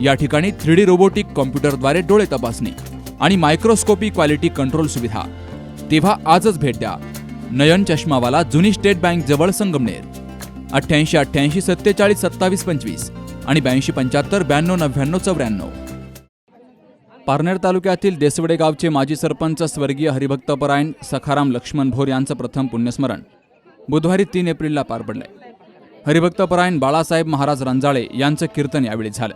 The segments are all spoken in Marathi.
या ठिकाणी थ्री डी रोबोटिक कॉम्प्युटरद्वारे डोळे तपासणी आणि मायक्रोस्कोपी क्वालिटी कंट्रोल सुविधा. तेव्हा आजच भेट द्या. नयन चष्मावाला जुनी स्टेट बँक जवळ संगमनेर. अठ्ठ्याऐंशी अठ्ठ्याऐंशी सत्तेचाळीस सत्तावीस पंचवीस आणि ब्याऐंशी पंच्याहत्तर ब्याण्णव नव्याण्णव चौऱ्याण्णव. पारनेर तालुक्यातील देसवडे गावचे माजी सरपंच स्वर्गीय हरिभक्तपरायण सखाराम लक्ष्मण भोर यांचं प्रथम पुण्यस्मरण बुधवारी तीन एप्रिलला पार पडलंय. हरिभक्तपरायण बाळासाहेब महाराज रंजाळे यांचं कीर्तन यावेळी झालं.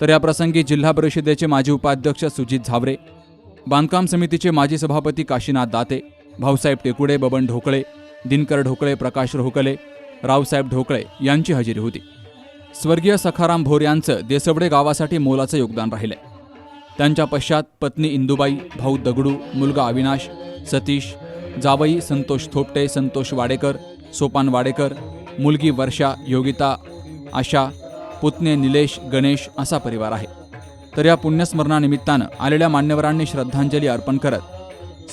तर या प्रसंगी जिल्हा परिषदेचे माजी उपाध्यक्ष सुजित झावरे बांधकाम समितीचे माजी सभापती काशीनाथ दाते भाऊसाहेब टेकुडे बबन ढोकळे दिनकर ढोकळे प्रकाश रोहकले रावसाहेब ढोकळे यांची हजेरी होती. स्वर्गीय सखाराम भोर यांचं देसवडे गावासाठी मोलाचं योगदान राहिलंय. त्यांच्या पश्चात पत्नी इंदुबाई भाऊ दगडू मुलगा अविनाश सतीश जावई संतोष थोपटे संतोष वाडेकर सोपान वाडेकर मुलगी वर्षा योगिता आशा पुतणे निलेश गणेश असा परिवार आहे. तर या पुण्यस्मरणानिमित्तानं आलेल्या मान्यवरांनी श्रद्धांजली अर्पण करत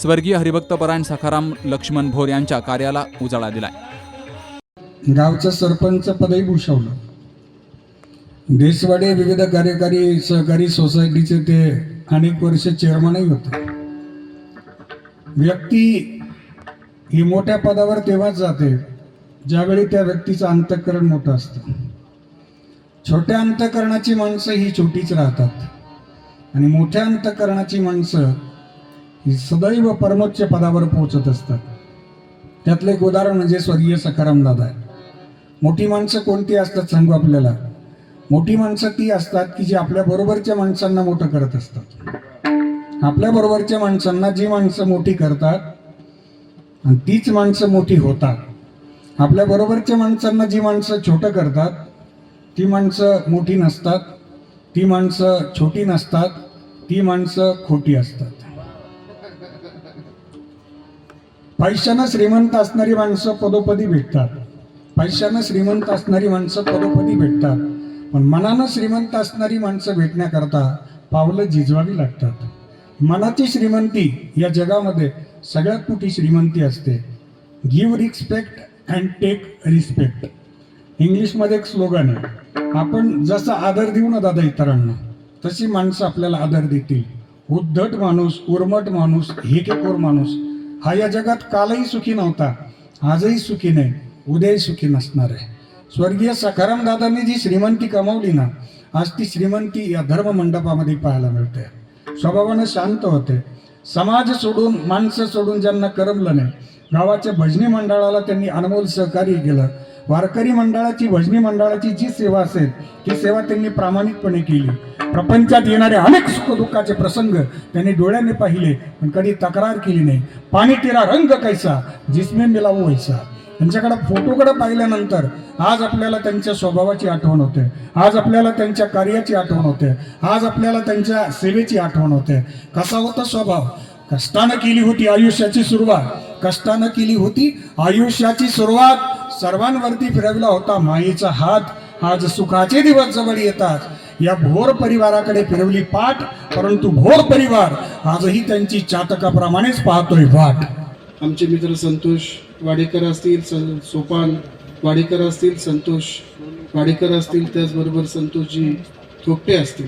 स्वर्गीय हरिभक्तपरायण सखाराम लक्ष्मण भोर यांच्या कार्याला उजाळा दिलाय. गावचं सरपंच पदही भूषवलं. देशवाडे विविध कार्यकारी सहकारी सोसायटीचे ते अनेक वर्ष चेअरमनही होते. व्यक्ती ही मोठ्या पदावर तेव्हाच जाते ज्यावेळी त्या व्यक्तीचं अंतःकरण मोठं असतं. छोट्या अंतःकरणाची माणसं ही छोटीच राहतात. आणि मोठ्या अंतःकरणाची माणसं ही सदैव परमोच्च पदावर पोहोचत असतात. त्यातलं एक उदाहरण म्हणजे स्वर्गीय सखाराम दादा आहे मोठी माणसं कोणती असतात सांगू आपल्याला? मोठी माणसं ती असतात की जी आपल्या बरोबरच्या माणसांना मोठं करत असतात. आपल्या बरोबरच्या माणसांना जी माणसं मोठी करतात आणि तीच माणसं मोठी होतात. आपल्या बरोबरच्या माणसांना जी माणसं छोटं करतात ती माणसं मोठी नसतात ती माणसं छोटी नसतात ती माणसं खोटी असतात. पैशानं श्रीमंत असणारी माणसं पदोपदी भेटतात. पैशानं श्रीमंत असणारी माणसं पदोपदी भेटतात. पण मनानं श्रीमंत असणारी माणसं भेटण्याकरता पावलं झिजवावी लागतात. मनाची श्रीमंती या जगामध्ये सगळ्यात मोठी श्रीमंती असते. Give respect and take respect इंग्लिशमध्ये एक स्लोगन आहे. आपण जसा आदर देऊ ना दादा इतरांना तशी माणसं आपल्याला आदर देतील. उद्धट माणूस उर्मट माणूस हेकेकोर माणूस. हा या जगात कालही सुखी नव्हता आजही सुखी नाही उद्याही सुखी नसणार आहे. स्वर्गीय सखाराम दादांनी जी श्रीमंती कमावली ना आज ती श्रीमंती या धर्म मंडपामध्ये पाहायला मिळते. स्वभावानं शांत होते. समाज सोडून माणसं सोडून ज्यांना करमलं नाही गावाच्या भजनी मंडळाला त्यांनी अनमोल सहकार्य केलं. वारकरी मंडळाची भजनी मंडळाची जी सेवा असेल ती सेवा त्यांनी प्रामाणिकपणे केली. प्रपंचात येणारे अनेक सुखदुःखाचे प्रसंग त्यांनी डोळ्याने पाहिले पण कधी तक्रार केली नाही. पाणी तिरा रंग कैसा जिसमे मिलावू वैसा. त्यांच्याकडे फोटोकडे पाहिल्यानंतर आज आपल्याला त्यांच्या स्वभावाची आठवण होते. आज आपल्याला त्यांच्या कार्याची आठवण होते. आज आपल्याला त्यांच्या सेवेची आठवण होते. कसा होता स्वभाव? कष्टानं केली होती आयुष्याची सुरुवात. कष्टानं केली होती आयुष्याची सुरुवात. सर्वांवरती फिरवला होता माईचा हात. आज सुखाचे दिवस जवळ येतात. या भोर परिवाराकडे फिरवली पाठ परंतु भोर परिवार आजही त्यांची चातकाप्रमाणेच पाहतोय वाट. आमचे मित्र संतोष वाडेकर असतील सं सोपान वाडेकर असतील संतोष वाडेकर असतील त्याचबरोबर संतोषजी थोपटे असतील.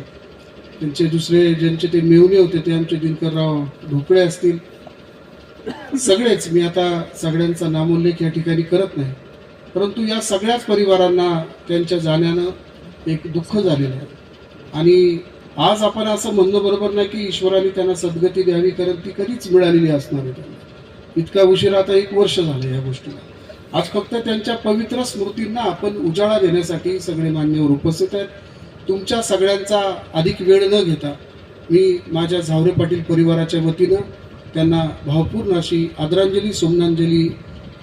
त्यांचे दुसरे ज्यांचे ते मेवणे होते ते आमचे दिनकरराव ढोकळे असतील. सगळेच मी आता सगळ्यांचा नामोल्लेख या ठिकाणी करत नाही. परंतु या सगळ्याच परिवारांना त्यांच्या जाण्यानं एक दुःख झालेलं आहे. आणि आज आपण असं म्हणणं बरोबर नाही की ईश्वराने त्यांना सद्गती द्यावी कारण ती कधीच मिळालेली असणार आहे त्यांना. इतका उशीर आता एक वर्ष झालं या गोष्टीला. आज फक्त त्यांच्या पवित्र स्मृतींना आपण उजाळा देण्यासाठी सगळे मान्यवर उपस्थित आहेत. तुमच्या सगळ्यांचा अधिक वेळ न घेता मी माझ्या झावरे पाटील परिवाराच्या वतीनं त्यांना भावपूर्ण अशी आदरांजली सोमनांजली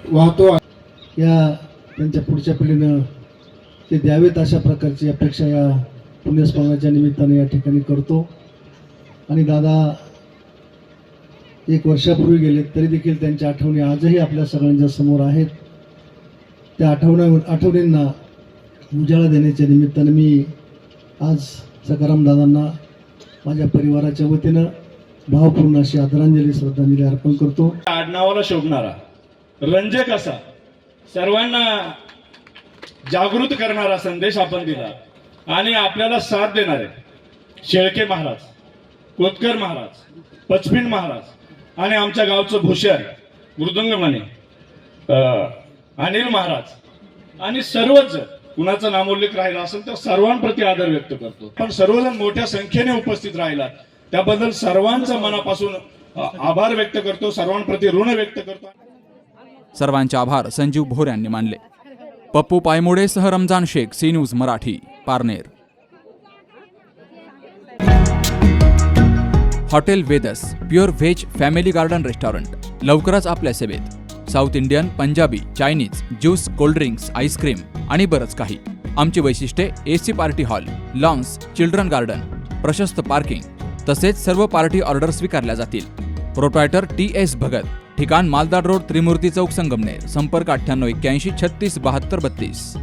वाहतो या त्यांच्या पुढच्या पिढीनं ते द्यावेत अशा प्रकारची अपेक्षा या पुण्यस्मरणाच्या निमित्ताने या ठिकाणी करतो. आणि दादा एक वर्षापूर्वी गेले तरी देखील त्यांच्या आठवणी आजही आपल्या सगळ्यांच्या समोर आहेत. त्या आठवण्या आठवणींना उजाळा देण्याच्या निमित्तानं मी आज सकाराम दादांना माझ्या परिवाराच्या वतीनं भावपूर्ण अशी आदरांजली श्रद्धांजली अर्पण करतो. आडनावाला शोभणारा रंजक असा सर्वांना जागृत करणारा संदेश आपण दिला आणि आपल्याला साथ देणारे शेळके महाराज कोतकर महाराज पचपिन महाराज आणि आमच्या गावचं भूषण मृदुंगमणे अनिल महाराज आणि सर्वच जण कुणाचा नामोल्लेख राहिला असेल तर सर्वांप्रती आदर व्यक्त करतो. पण सर्वजण मोठ्या संख्येने उपस्थित राहिला त्याबद्दल सर्वांचा मनापासून आभार व्यक्त करतो. सर्वांप्रती ऋण व्यक्त करतो. सर्वांचे आभार संजीव भोर यांनी मानले. पप्पू पायमुडे सह Ramzan Shaikh C news Marathi Parner. Hotel Vedas pure veg family garden restaurant लवकरच आपल्या सेवेत. South Indian Punjabi Chinese juice cold drinks ice cream आणि बरंच काही. आमची वैशिष्ट्ये AC party hall lawns children garden प्रशस्त पार्किंग तसेच सर्व पार्टी ऑर्डर स्वीकारल्या जातील. प्रोप्रायटर टी एस भगत ठिकाण मालदाड रोड त्रिमूर्ती चौक संगमनेर. संपर्क अठ्ठ्याण्णव एक्क्याऐंशी छत्तीस बहात्तर बत्तीस.